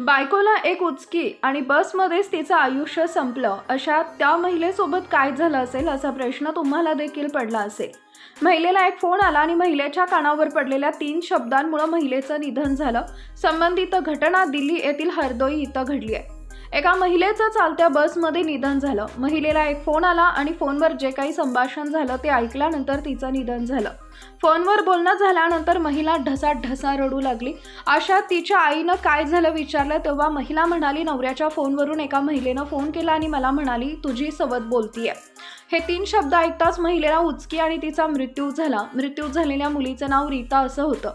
बायकोला एक उचकी आणि बसमध्येच तिचं आयुष्य संपलं अशा त्या महिलेसोबत काय झालं असेल असा प्रश्न तुम्हाला देखील पडला असेल. महिलेला एक फोन आला आणि महिलेच्या कानावर पडलेल्या तीन शब्दांमुळे महिलेचं निधन झालं. संबंधित घटना दिल्ली येथील हरदोई इथं घडली आहे. एका महिलेचं चालत्या बसमध्ये निधन झालं. महिलेला एक फोन आला आणि फोनवर जे काही संभाषण झालं ते ऐकल्यानंतर तिचं निधन झालं. फोनवर बोलणं झाल्यानंतर महिला ढसा ढसा रडू लागली. अशा तिच्या आईनं काय झालं विचारलं तेव्हा महिला म्हणाली नवऱ्याच्या फोनवरून एका महिलेनं फोन केला आणि मला म्हणाली तुझी सवत बोलतीये. हे तीन शब्द ऐकताच महिलेला उचकी आणि तिचा मृत्यू झाला. मृत्यू झालेल्या मुलीचं नाव रीता असं होतं.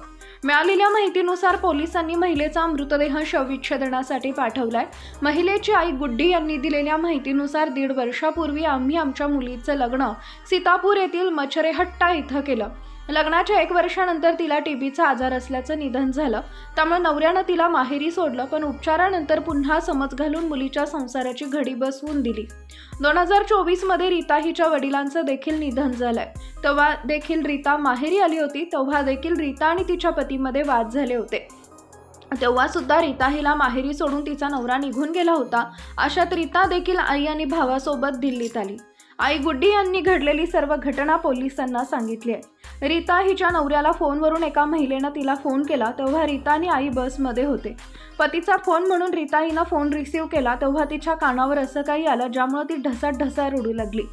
मिळालेल्या माहितीनुसार पोलिसांनी महिलेचा मृतदेह शवविच्छेदनासाठी पाठवलाय. महिलेची आई गुड्डी यांनी दिलेल्या माहितीनुसार दीड वर्षापूर्वी आम्ही आमच्या मुलीचं लग्न सीतापूर येथील मचरेहट्टा इथं केलं. लग्नाच्या एक वर्षानंतर तिला टीबीचा आजार असल्याचं निधन झालं. त्यामुळे नवऱ्यानं तिला माहेरी सोडलं पण उपचारानंतर पुन्हा समज घालून मुलीच्या संसाराची घडी बसवून दिली. दोन हजार चोवीसमध्ये रीता हिच्या वडिलांचं देखील निधन झालंय. तेव्हा देखील रीता माहेरी आली होती तेव्हा देखील रीता आणि तिच्या पतीमध्ये वाद झाले होते. तेव्हा सुद्धा रीता हिला माहेरी सोडून तिचा नवरा निघून गेला होता. अशात रीता देखील आई आणि भावासोबत दिल्लीत आली. आई गुड्डी यांनी घडलेली सर्व घटना पोलिसांना सांगितली आहे. रीता हिच्या नवऱ्याला फोनवरून एका महिलेनं तिला फोन केला तेव्हा रीता आणि आई बसमध्ये होते. पतीचा फोन म्हणून रीता हिनं फोन रिसीव केला तेव्हा तिच्या कानावर असं काही आलं ज्यामुळे ती ढसाढसा ढसा रडू लागली.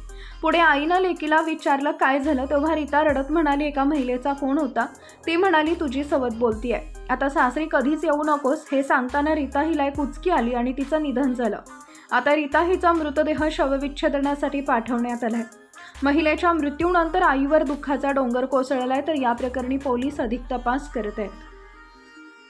पुढे आईनं लेकीला विचारलं काय झालं तेव्हा रीता रडत म्हणाली एका महिलेचा फोन होता. ती म्हणाली तुझी सवत आहे आता सासरी कधीच येऊ नकोस. हे सांगताना रीता हिला एक उचकी आली आणि तिचं निधन झालं. आता रीता हिचा मृतदेह शवविच्छेदनासाठी पाठवण्यात आलाय. महिलेच्या मृत्यूनंतर आईवर दुःखाचा डोंगर कोसळलाय तर या प्रकरणी पोलीस अधिक तपास करत आहेत.